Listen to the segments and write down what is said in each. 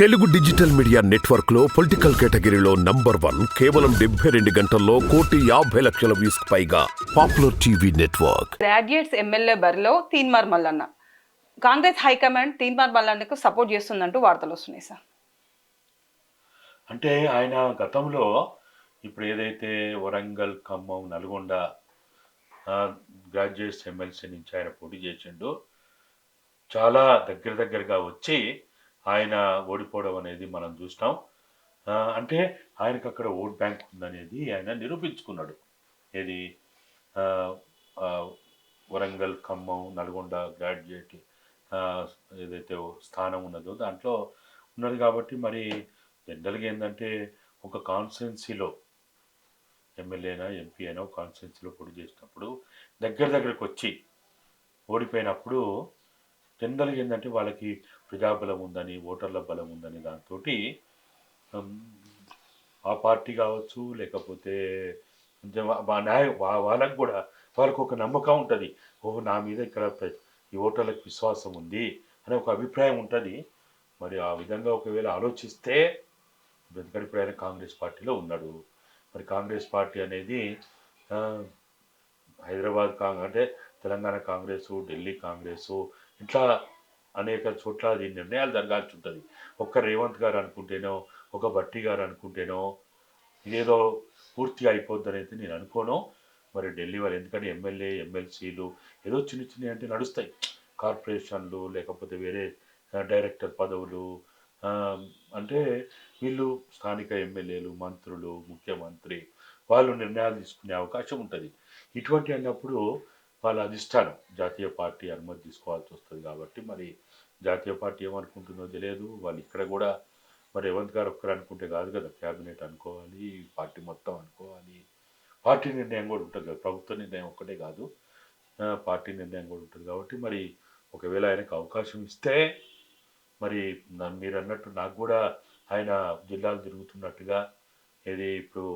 Telugu digital media నెట్వర్క్లో political కేటగిరీలో number one కేవలం డెబ్బై రెండు గంటల్లో కోటి యాభై లక్షల వ్యూస్ పైగా popular TV network. Graduates MLA బరిలో Teenmar Mallanna. Congress high command Teenmar మల్లన్నకు support చేస్తుందంటూ వార్తలు వస్తున్నాయి సార్. అంటే ఆయన గతంలో ఇప్పుడు ఏదైతే వరంగల్ ఖమ్మం నల్గొండ గ్రాడ్యుయేట్స్ ఎమ్మెల్సీ నుంచి ఆయన పోటీ చేసిండు చాలా దగ్గర దగ్గరగా వచ్చి ఆయన ఓడిపోవడం అనేది మనం చూసినాం అంటే ఆయనకు అక్కడ ఓట్ బ్యాంక్ ఉందనేది ఆయన నిరూపించుకున్నాడు. ఏది? వరంగల్ ఖమ్మం నల్గొండ గ్రాడ్యుయేట్ ఏదైతే స్థానం ఉన్నదో దాంట్లో ఉన్నది కాబట్టి మరి జనరల్గా ఏంటంటే ఒక కాన్స్టిట్యున్సీలో ఎమ్మెల్యేనా ఎంపీ అయినా ఒక కాన్స్టిట్యున్సీలో పోటీ చేసినప్పుడు దగ్గర దగ్గరకు వచ్చి ఓడిపోయినప్పుడు జనరల్గా ఏంటంటే వాళ్ళకి ప్రజాబలం ఉందని ఓటర్ల బలం ఉందని దాంతో ఆ పార్టీ కావచ్చు లేకపోతే కొంచెం న్యాయ వాళ్ళకు కూడా వాళ్ళకు ఒక నమ్మకం ఉంటుంది. ఓహో నా మీద ఇక్కడ ఈ ఓటర్లకు విశ్వాసం ఉంది అనే ఒక అభిప్రాయం ఉంటుంది. మరి ఆ విధంగా ఒకవేళ ఆలోచిస్తే ఎందుకంటే ఇప్పుడు ఆయన కాంగ్రెస్ పార్టీలో ఉన్నాడు. మరి కాంగ్రెస్ పార్టీ అనేది హైదరాబాద్ కాంగ్ అంటే తెలంగాణ కాంగ్రెస్ ఢిల్లీ కాంగ్రెస్ ఇట్లా అనేక చోట్ల అది నిర్ణయాలు జరగాల్సి ఉంటుంది. ఒక్క రేవంత్ గారు అనుకుంటేనో ఒక భట్టి గారు అనుకుంటేనో ఇదేదో పూర్తిగా అయిపోద్దని అయితే నేను అనుకోను. మరి ఢిల్లీ వాళ్ళు ఎందుకంటే ఎమ్మెల్యే ఎమ్మెల్సీలు ఏదో చిన్న చిన్న అంటే నడుస్తాయి. కార్పొరేషన్లు లేకపోతే వేరే డైరెక్టర్ పదవులు అంటే వీళ్ళు స్థానిక ఎమ్మెల్యేలు మంత్రులు ముఖ్యమంత్రి వాళ్ళు నిర్ణయాలు తీసుకునే అవకాశం ఉంటుంది. ఇటువంటి అన్నప్పుడు వాళ్ళ అధిష్టానం. జాతీయ పార్టీ అనుమతి తీసుకోవాల్సి వస్తుంది కాబట్టి మరి జాతీయ పార్టీ ఏమనుకుంటుందో తెలియదు. వాళ్ళు ఇక్కడ కూడా మరి రేవంత్ గారు ఒక్కరు అనుకుంటే కాదు కదా క్యాబినెట్ అనుకోవాలి పార్టీ మొత్తం అనుకోవాలి. పార్టీ నిర్ణయం కూడా ఉంటుంది కదా ప్రభుత్వ నిర్ణయం ఒక్కటే కాదు. పార్టీ నిర్ణయం కూడా ఉంటుంది కాబట్టి మరి ఒకవేళ ఆయనకు అవకాశం ఇస్తే మరి మీరు అన్నట్టు నాకు కూడా ఆయన జిల్లాలు తిరుగుతున్నట్టుగా ఏది ఇప్పుడు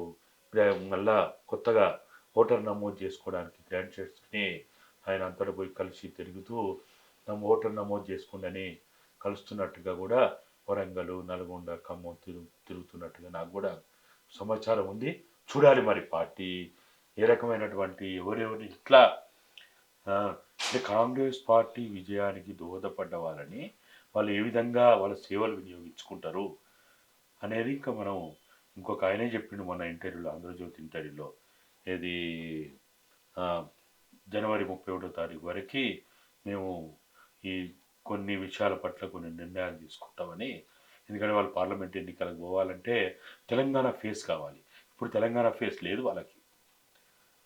మళ్ళా కొత్తగా ఓటర్ నమోదు చేసుకోవడానికి గ్రాడ్యుయేట్స్ని ఆయన అంతటా పోయి కలిసి తిరుగుతూ నమ్మ ఓటర్ నమోదు చేసుకోండి కలుస్తున్నట్టుగా కూడా వరంగల్ నల్గొండ ఖమ్మం తిరుగు తిరుగుతున్నట్టుగా నాకు కూడా సమాచారం ఉంది. చూడాలి మరి పార్టీ ఏ రకమైనటువంటి ఎవరెవరిని ఇట్లా అంటే కాంగ్రెస్ పార్టీ విజయానికి దోహదపడ్డ వాళ్ళని వాళ్ళు ఏ విధంగా వాళ్ళ సేవలు వినియోగించుకుంటారు అనేది ఇంకా మనం ఇంకొక ఆయనే చెప్పిండు మన ఇంటర్వ్యూలో ఆంధ్రజ్యోతి ఇంటర్వ్యూలో. ఇది జనవరి ముప్పై ఒకటో తారీఖు వరకు మేము ఈ కొన్ని విషయాల పట్ల కొన్ని నిర్ణయాలు తీసుకుంటామని ఎందుకంటే వాళ్ళు పార్లమెంట్ ఎన్నికలకు పోవాలంటే తెలంగాణ ఫేస్ కావాలి. ఇప్పుడు తెలంగాణ ఫేస్ లేదు వాళ్ళకి.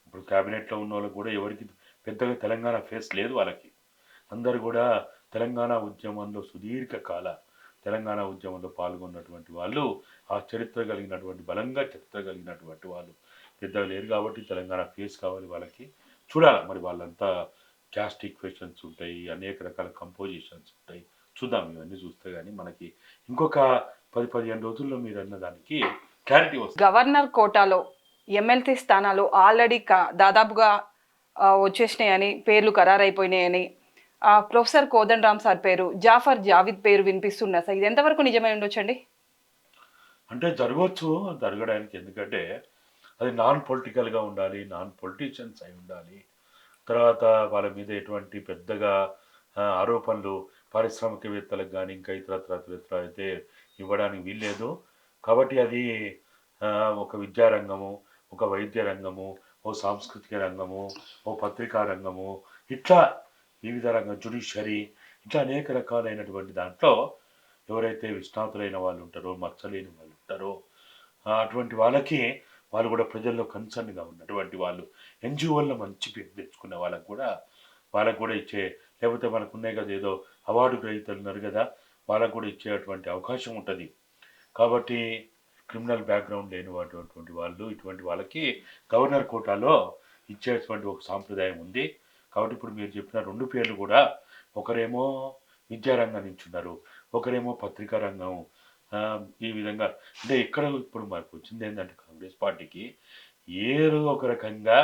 ఇప్పుడు క్యాబినెట్లో ఉన్న వాళ్ళకి కూడా ఎవరికి పెద్దగా తెలంగాణ ఫేస్ లేదు వాళ్ళకి. అందరు కూడా తెలంగాణ ఉద్యమంలో సుదీర్ఘ కాల తెలంగాణ ఉద్యమంలో పాల్గొన్నటువంటి వాళ్ళు ఆ చరిత్ర కలిగినటువంటి బలంగా చరిత్ర కలిగినటువంటి వాళ్ళు. పెద్దగా లేరు కాబట్టి తెలంగాణ ఫేస్ కావాలి వాళ్ళకి. చూడాలి మరి వాళ్ళంతా క్యాస్ట్ ఈక్వేషన్స్ ఉంటాయి అనేక రకాల కంపోజిషన్స్ ఉంటాయి. చూద్దాం ఇవన్నీ చూస్తే కానీ మనకి ఇంకొక పది పదిహేను రోజుల్లో మీరు అన్న దానికి క్లారిటీ వస్తుంది. గవర్నర్ కోటాలో ఎమ్మెల్సీ స్థానాలు ఆల్రెడీ దాదాపుగా వచ్చేసినాయని పేర్లు ఖరారైపోయినాయని ఆ, ప్రొఫెసర్ కోదండ్ రామ్ సార్ పేరు జాఫర్ జావిద్ పేరు వినిపిస్తున్నా సార్? ఇది ఎంతవరకు నిజమై ఉండొచ్చండి? అంటే జరగవచ్చు జరగడానికి ఎందుకంటే అది నాన్ పొలిటికల్గా ఉండాలి నాన్ పొలిటీషియన్స్ అయి ఉండాలి. తర్వాత వాళ్ళ మీద ఎటువంటి పెద్దగా ఆరోపణలు పారిశ్రామికవేత్తలకు కానీ ఇంకా ఇతర ఇతర అయితే ఇవ్వడానికి వీల్లేదు. కాబట్టి అది ఒక విద్యారంగము ఒక వైద్య రంగము ఓ సాంస్కృతిక రంగము ఓ పత్రికా రంగము ఇట్లా వివిధ రంగం జుడిషరీ ఇట్లా అనేక రకాలైనటువంటి దాంట్లో ఎవరైతే విశ్రాంతులైన వాళ్ళు ఉంటారో మచ్చలేని వాళ్ళు ఉంటారో అటువంటి వాళ్ళకి వాళ్ళు కూడా ప్రజల్లో కన్సర్న్గా ఉన్నటువంటి వాళ్ళు ఎన్జిఓల్లో మంచి పేరు తెచ్చుకున్న వాళ్ళకు కూడా వాళ్ళకు కూడా ఇచ్చే లేకపోతే మనకు ఉన్నాయి కదా ఏదో అవార్డు గ్రహీతలు ఉన్నారు కదా వాళ్ళకు కూడా ఇచ్చేటువంటి అవకాశం ఉంటుంది. కాబట్టి క్రిమినల్ బ్యాక్గ్రౌండ్ లేని వాటి వాళ్ళు ఇటువంటి వాళ్ళకి గవర్నర్ కోటాలో ఇచ్చేటువంటి ఒక సాంప్రదాయం ఉంది. కాబట్టి ఇప్పుడు మీరు చెప్పిన రెండు పేర్లు కూడా ఒకరేమో విద్యారంగం నుంచి ఉన్నారు ఒకరేమో పత్రికా రంగం ఈ విధంగా. అంటే ఇక్కడ ఇప్పుడు మనకు వచ్చింది ఏంటంటే కాంగ్రెస్ పార్టీకి ఏదో ఒక రకంగా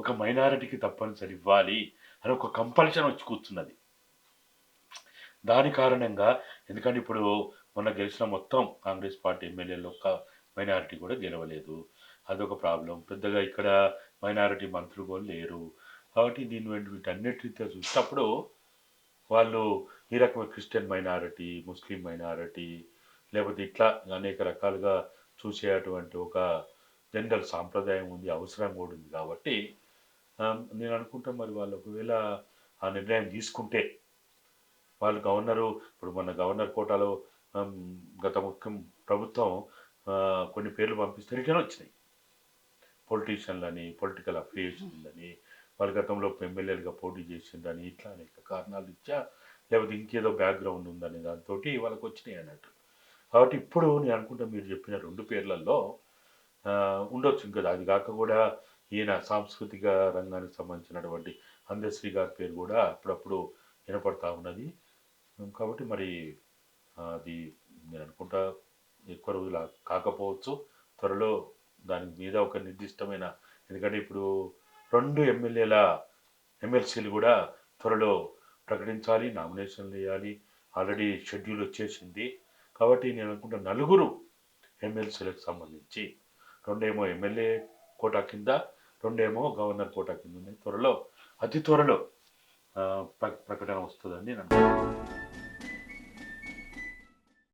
ఒక మైనారిటీకి తప్పనిసరి ఇవ్వాలి అని ఒక కంపల్షన్ వచ్చి కూర్చున్నది. దాని కారణంగా ఎందుకంటే ఇప్పుడు మొన్న గెలిచిన మొత్తం కాంగ్రెస్ పార్టీ ఎమ్మెల్యేలు ఒక్క మైనారిటీ కూడా గెలవలేదు. అదొక ప్రాబ్లం పెద్దగా ఇక్కడ మైనారిటీ మంత్రులు కూడా లేరు. కాబట్టి దీని వెంట వీటన్నిటితో చూసినప్పుడు వాళ్ళు ఈ రకమైన క్రిస్టియన్ మైనారిటీ ముస్లిం మైనారిటీ లేకపోతే ఇట్లా అనేక రకాలుగా చూసేటువంటి ఒక జనరల్ సాంప్రదాయం ఉంది అవసరం కూడా ఉంది కాబట్టి నేను అనుకుంటా మరి వాళ్ళు ఒకవేళ ఆ నిర్ణయం తీసుకుంటే వాళ్ళు గవర్నరు ఇప్పుడు మన గవర్నర్ కోటాలో గత ముఖ్యం ప్రభుత్వం కొన్ని పేర్లు పంపిస్తే రిటర్న్ వచ్చినాయి. పొలిటీషియన్లని పొలిటికల్ అఫిలియేషన్లని వాళ్ళ గతంలో ఎమ్మెల్యేలుగా పోటీ చేసిందని ఇట్లా అనేక కారణాలు ఇచ్చా లేకపోతే ఇంకేదో బ్యాక్గ్రౌండ్ ఉందని దాంతో వాళ్ళకి వచ్చినాయి అన్నట్టు. కాబట్టి ఇప్పుడు నేను అనుకుంటా మీరు చెప్పిన రెండు పేర్లలో ఉండొచ్చు. ఇంకా అది కాక కూడా ఈయన సాంస్కృతిక రంగానికి సంబంధించినటువంటి అందశ్రీ గారి పేరు కూడా అప్పుడప్పుడు వినపడతా ఉన్నది. కాబట్టి మరి అది నేను అనుకుంటా ఎక్కువ రోజులు కాకపోవచ్చు. త్వరలో దాని మీద ఒక నిర్దిష్టమైన ఎందుకంటే ఇప్పుడు రెండు ఎమ్మెల్యేల ఎమ్మెల్సీలు కూడా త్వరలో ప్రకటించాలి నామినేషన్లు వేయాలి. ఆల్రెడీ షెడ్యూల్ వచ్చేసింది. కాబట్టి నేను అనుకుంటా నలుగురు ఎమ్మెల్సీలకు సంబంధించి రెండేమో ఎమ్మెల్యే కోటా కింద రెండేమో గవర్నర్ కోటా కింద. ఉన్నాయి త్వరలో అతి త్వరలో ప్ర- ప్రకటన వస్తుందని నేను అనుకుంటున్నాను